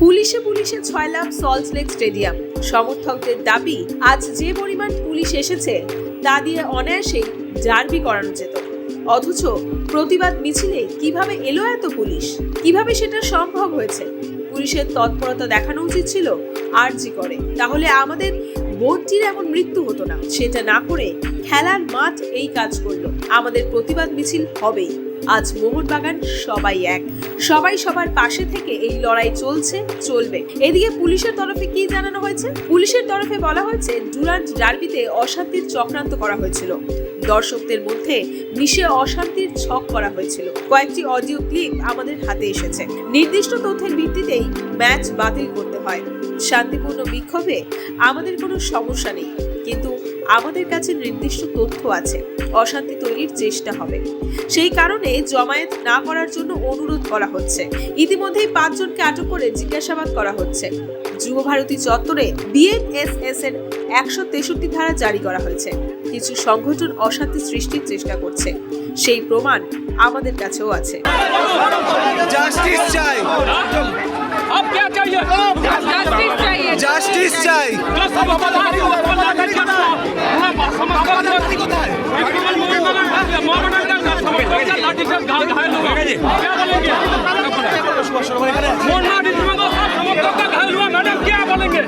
পুলিশে পুলিশে ছয়লাম salt lake stadium. সমর্থকদের দাবি, আজ যে পরিমাণ পুলিশ এসেছে, তা দিয়ে অনায়াসেই ডার্বি করানো যেত। অথচ প্রতিবাদ মিছিলে কীভাবে এলো এত পুলিশ? কীভাবে সেটা সম্ভব হয়েছে? পুলিশের তৎপরতা দেখানো উচিত ছিল আর জি করে। তাহলে আমাদের বোর্ডটির এমন মৃত্যু হতো না। সেটা না করে খেলার মাঠ এই কাজ করল। আমাদের প্রতিবাদ মিছিল হবেই। আজ মোহনবাগান সবাই এক। সবাই সবার পাশে থেকে এই লড়াই চলছে, চলবে। এদিকে পুলিশের তরফে কি জানানো হয়েছে? পুলিশের তরফে বলা হয়েছে, ডুরান্ট ডার্বিতে অশান্তির চক্রান্ত করা হয়েছিল। দর্শকদের মধ্যে মিশে অশান্তির ছক করা হয়েছিল। কয়েকটি অডিও ক্লিপ আমাদের হাতে এসেছে। নির্দিষ্ট তথ্যের ভিত্তিতেই ম্যাচ বাতিল করতে শান্তিপূর্ণ বিক্ষোভে আমাদের কোনো সমস্যা নেই কিন্তু আমাদের কাছে নির্দিষ্ট তথ্য আছে অশান্তি তৈরির চেষ্টা হবে। সেই কারণে জমায়েত না করার জন্য অনুরোধ করা হচ্ছে। ইতিমধ্যেই পাঁচজনকে আটক করে জিজ্ঞাসাবাদ করা হচ্ছে। যুব ভারতী চত্বরে বিএনএসএস এর একশো তেষট্টি ধারা জারি করা হয়েছে। কিছু সংগঠন অশান্তি সৃষ্টির চেষ্টা করছে। সেই প্রমাণ আমাদের কাছেও আছে। জাস্টিস চাই। घायल हुआ क्या बोलेंगे